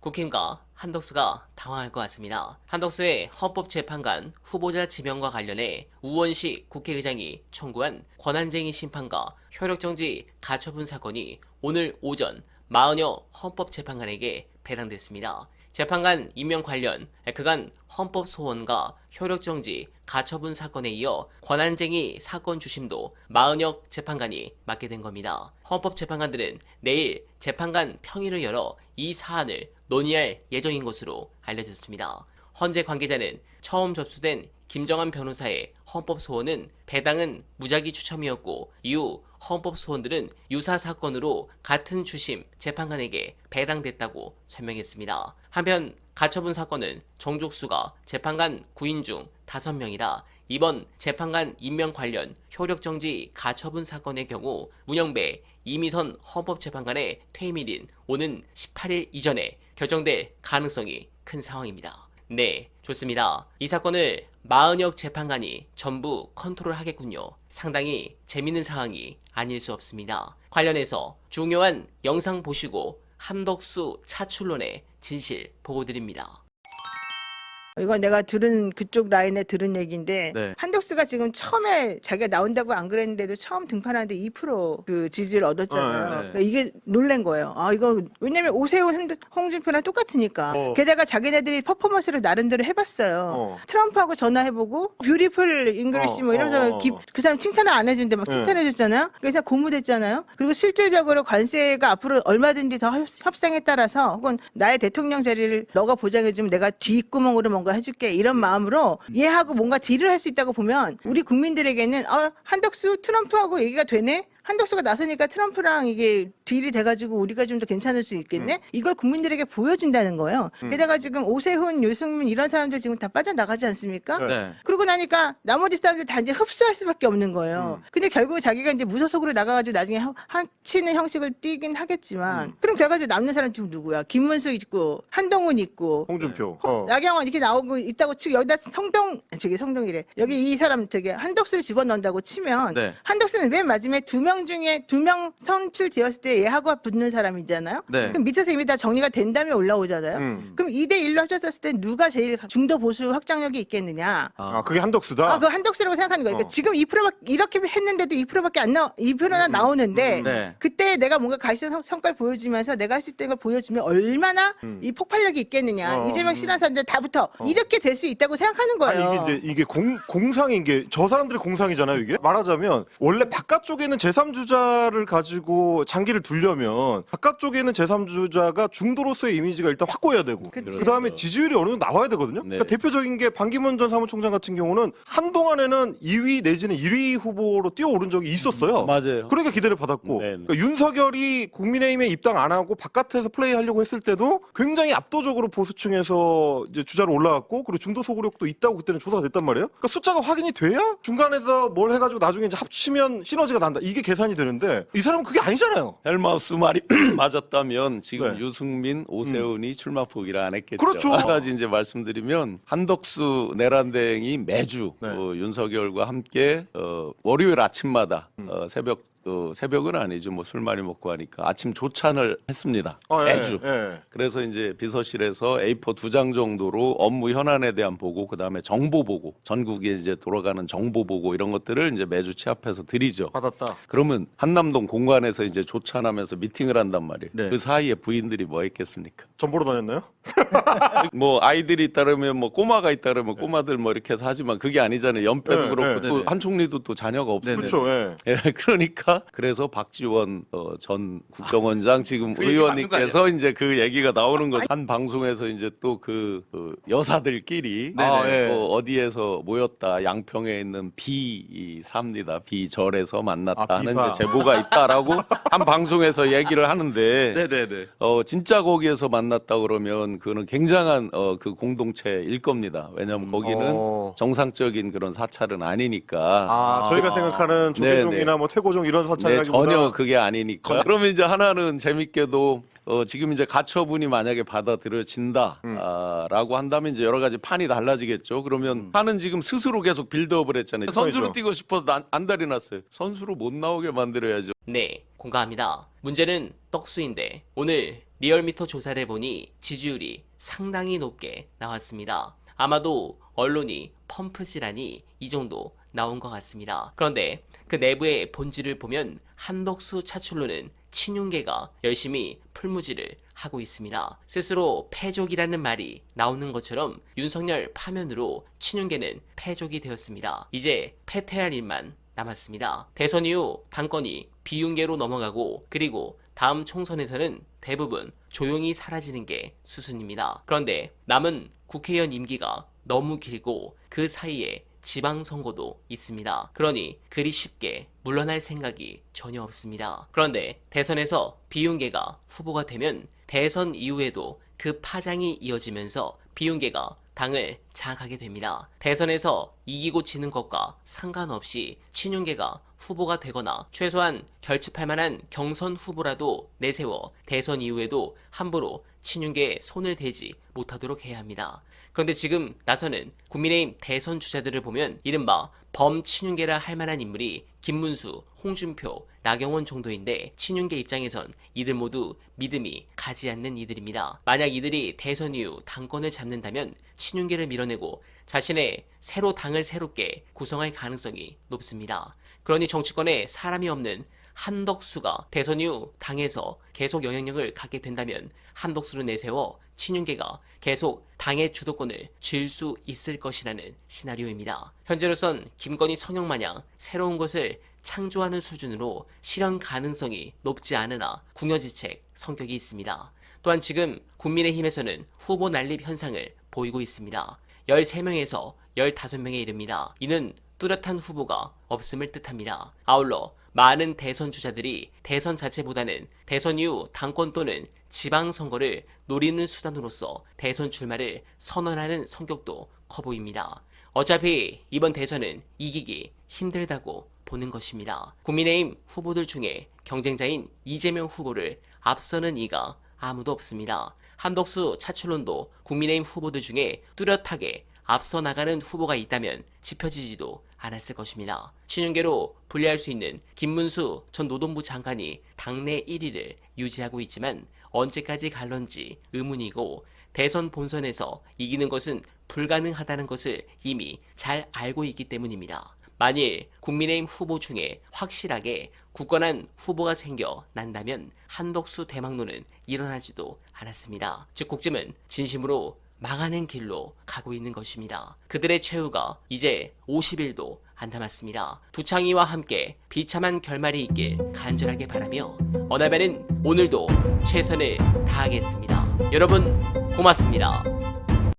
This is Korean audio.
국힘과 한덕수가 당황할 것 같습니다. 한덕수의 헌법재판관 후보자 지명과 관련해 우원식 국회의장이 청구한 권한쟁의 심판과 효력정지 가처분 사건이 오늘 오전 마흔여 헌법재판관에게 배당됐습니다. 재판관 임명 관련 그간 헌법 소원과 효력 정지 가처분 사건에 이어 권한쟁의 사건 주심도 마은혁 재판관이 맡게 된 겁니다. 헌법 재판관들은 내일 재판관 평의를 열어 이 사안을 논의할 예정인 것으로 알려졌습니다. 헌재 관계자는 처음 접수된 김정한 변호사의 헌법 소원은 배당은 무작위 추첨이었고 이후 헌법 소원들은 유사 사건으로 같은 주심 재판관에게 배당됐다고 설명했습니다. 한편 가처분 사건은 정족수가 재판관 9인 중 5명이라 이번 재판관 임명 관련 효력정지 가처분 사건의 경우 문영배 이미선 헌법재판관의 퇴임일인 오는 18일 이전에 결정될 가능성이 큰 상황입니다. 네, 좋습니다. 이 사건을 마은혁 재판관이 전부 컨트롤하겠군요. 상당히 재밌는 상황이 아닐 수 없습니다. 관련해서 중요한 영상 보시고 한덕수 차출론의 진실 보고 드립니다. 이건 내가 들은 그쪽 라인에 들은 얘기인데 네. 한덕수가 지금 처음에 자기가 나온다고 안 그랬는데도 처음 등판하는데 2%그 지지를 얻었잖아요. 어, 네. 그러니까 이게 놀란 거예요. 아 이거 왜냐면 오세훈 핸드- 홍준표랑 똑같으니까. 어. 게다가 자기네들이 퍼포먼스를 나름대로 해봤어요. 어. 트럼프하고 전화해보고 뷰티풀 잉글리시 어, 뭐 이러면서 어, 어, 기- 어. 그 사람 칭찬을 안 해준대 막 네. 칭찬해줬잖아요. 그래서 고무됐잖아요. 그리고 실질적으로 관세가 앞으로 얼마든지 더 협- 협상에 따라서 혹은 나의 대통령 자리를 너가 보장해주면 내가 뒷구멍으로 뭔가 해줄게 이런 마음으로 얘하고 뭔가 딜을 할 수 있다고 보면 우리 국민들에게는 아 한덕수 트럼프하고 얘기가 되네. 한덕수가 나서니까 트럼프랑 이게 딜이 돼가지고 우리가 좀 더 괜찮을 수 있겠네. 이걸 국민들에게 보여준다는 거예요. 게다가 지금 오세훈, 유승민 이런 사람들 지금 다 빠져나가지 않습니까? 네. 네. 그러고 나니까 나머지 사람들 다 이제 흡수할 수밖에 없는 거예요. 근데 결국 자기가 이제 무소속으로 나가가지고 나중에 하- 한치는 형식을 띠긴 하겠지만 그럼 결과적으로 남는 사람 지금 누구야? 김문수 있고 한동훈 있고 홍준표. 어. 나경원 이렇게 나오고 있다고 치고 여기다 성동 저기 성동이래 여기 이 사람 저기 한덕수를 집어넣는다고 치면 네. 한덕수는 맨 마지막에 두명 중에 두 명 선출되었을 때 얘하고 붙는 사람이잖아요. 네. 그럼 밑에서 이미 다 정리가 된 다음에 올라오잖아요. 음. 그럼 2대 1로 합쳤을 때 누가 제일 중도 보수 확장력이 있겠느냐? 아, 그게 한덕수다. 아, 그 한덕수라고 생각하는 거예요. 그러니까 어. 지금 2%밖에 이렇게 했는데도 2%밖에 안 나, 2%나 나오는데 네. 그때 내가 뭔가 가시적 성- 성과를 보여주면서 내가 할 수 있다는 걸 보여주면 얼마나 이 폭발력이 있겠느냐. 어, 이재명 음. 싫어하는 사람들 다 붙어. 이렇게 될 수 있다고 생각하는 거예요. 아니 이게 이제 이게 공, 공상인 게 저 사람들의 공상이잖아요 이게 말하자면 원래 바깥쪽에는 제3 주자를 가지고 장기를 두려면 바깥쪽에는 제3주자가 중도로서의 이미지가 일단 확고해야 되고 그치. 그 다음에 지지율이 어느 정도 나와야 되거든요 네. 그러니까 대표적인 게 반기문 전 사무총장 같은 경우는 한동안에는 2위 내지는 1위 후보로 뛰어오른 적이 있었어요 맞아요. 그러니까 기대를 받았고 네, 네. 그러니까 윤석열이 국민의힘에 입당 안 하고 바깥에서 플레이하려고 했을 때도 굉장히 압도적으로 보수층에서 이제 주자로 올라왔고 그리고 중도 소구력도 있다고 그때는 조사가 됐단 말이에요. 그러니까 숫자가 확인이 돼야 중간에서 뭘 해가지고 나중에 이제 합치면 시너지가 난다. 이게 계산이 되는데 이 사람은 그게 아니잖아요. 헬마우스 말이 맞았다면 지금 네. 유승민, 오세훈이 출마 포기를 안 했겠죠. 그렇죠. 한 가지 이제 말씀드리면 한덕수 내란댕이 매주 네. 어, 윤석열과 함께 어, 월요일 아침마다 음. 어, 새벽 어, 새벽은 아니죠. 뭐 술 많이 먹고 하니까 아침 조찬을 했습니다. 아, 예, 매주. 예. 그래서 이제 비서실에서 A4 두 장 정도로 업무 현안에 대한 보고, 그 다음에 정보 보고, 전국에 이제 돌아가는 정보 보고 이런 것들을 이제 매주 취합해서 드리죠. 받았다. 그러면 한남동 공간에서 이제 조찬하면서 미팅을 한단 말이에요. 네. 그 사이에 부인들이 뭐 했겠습니까? 전 보러 다녔나요? 뭐 아이들이 있다면 뭐 꼬마가 있다면 꼬마들 뭐 이렇게 해서 하지만 그게 아니잖아요. 연배도 네, 그렇고 네, 또 네. 한 총리도 또 자녀가 없습니다. 그렇죠. 예. 예, 그러니까 그래서 박지원 어, 전 국정원장 지금 그 얘기 의원님께서 이제 그 얘기가 나오는 거죠. 한 방송에서 이제 또그 여사들끼리 아, 어, 예. 어디에서 모였다 양평에 있는 비사입니다. 비절에서 만났다 아, 하는 비사. 이제 제보가 있다라고 한 방송에서 얘기를 하는데 네네네. 어 진짜 거기에서 만났다 그러면 그거는 굉장한 어 그 공동체일 겁니다. 왜냐하면 거기는 어. 정상적인 그런 사찰은 아니니까. 아, 저희가 생각하는 네, 조계종이나 뭐 태고종 이런 네, 전혀 그게 아니니까. 그러면 이제 하나는 재밌게도 어, 지금 이제 가처분이 만약에 받아들여진다라고 음. 한다면 이제 여러 가지 판이 달라지겠죠. 그러면 판은 지금 스스로 계속 빌드업을 했잖아요. 선수로 그렇죠. 뛰고 싶어서 안, 안달이 났어요. 선수로 못 나오게 만들어야죠. 네, 공감합니다. 문제는 떡수인데 오늘 리얼미터 조사를 보니 지지율이 상당히 높게 나왔습니다. 아마도 언론이 펌프질하니 이 정도 나온 것 같습니다. 그런데 그 내부의 본질을 보면 한덕수 차출로는 친윤계가 열심히 풀무지를 하고 있습니다. 스스로 패족이라는 말이 나오는 것처럼 윤석열 파면으로 친윤계는 패족이 되었습니다. 이제 패퇴할 일만 남았습니다. 대선 이후 당권이 비윤계로 넘어가고 그리고 다음 총선에서는 대부분 조용히 사라지는 게 수순입니다. 그런데 남은 국회의원 임기가 너무 길고 그 사이에 지방선거도 있습니다. 그러니 그리 쉽게 물러날 생각이 전혀 없습니다. 그런데 대선에서 비윤계가 후보가 되면 대선 이후에도 그 파장이 이어지면서 비윤계가 당을 장악하게 됩니다. 대선에서 이기고 지는 것과 상관없이 친윤계가 후보가 되거나 최소한 결집할 만한 경선 후보라도 내세워 대선 이후에도 함부로 친윤계에 손을 대지 못하도록 해야 합니다. 그런데 지금 나서는 국민의힘 대선 주자들을 보면 이른바 범친윤계라 할 만한 인물이 김문수, 홍준표, 나경원 정도인데 친윤계 입장에선 이들 모두 믿음이 가지 않는 이들입니다. 만약 이들이 대선 이후 당권을 잡는다면 친윤계를 밀어내고 자신의 새로 당을 새롭게 구성할 가능성이 높습니다. 그러니 정치권에 사람이 없는 한덕수가 대선 이후 당에서 계속 영향력을 갖게 된다면 한덕수를 내세워 친윤계가 계속 당의 주도권을 쥘 수 있을 것이라는 시나리오입니다. 현재로선 김건희 성형 마냥 새로운 것을 창조하는 수준으로 실현 가능성이 높지 않으나 궁여지책 성격이 있습니다. 또한 지금 국민의힘에서는 후보 난립 현상을 보이고 있습니다. 13명에서 15명에 이릅니다. 이는 뚜렷한 후보가 없음을 뜻합니다. 아울러 많은 대선 주자들이 대선 자체보다는 대선 이후 당권 또는 지방선거를 노리는 수단으로서 대선 출마를 선언하는 성격도 커 보입니다. 어차피 이번 대선은 이기기 힘들다고 보는 것입니다. 국민의힘 후보들 중에 경쟁자인 이재명 후보를 앞서는 이가 아무도 없습니다. 한덕수 차출론도 국민의힘 후보들 중에 뚜렷하게 앞서 나가는 후보가 있다면 짚혀지지도 않았을 것입니다. 친윤계로 분리할 수 있는 김문수 전 노동부 장관이 당내 1위를 유지하고 있지만 언제까지 갈런지 의문이고 대선 본선에서 이기는 것은 불가능하다는 것을 이미 잘 알고 있기 때문입니다. 만일 국민의힘 후보 중에 확실하게 굳건한 후보가 생겨 난다면 한덕수 대망론은 일어나지도 않았습니다. 즉 국짐은 진심으로 망하는 길로 가고 있는 것입니다. 그들의 최후가 이제 50일도 안 남았습니다. 두창이와 함께 비참한 결말이 있길 간절하게 바라며 어나베는 오늘도 최선을 다하겠습니다. 여러분 고맙습니다.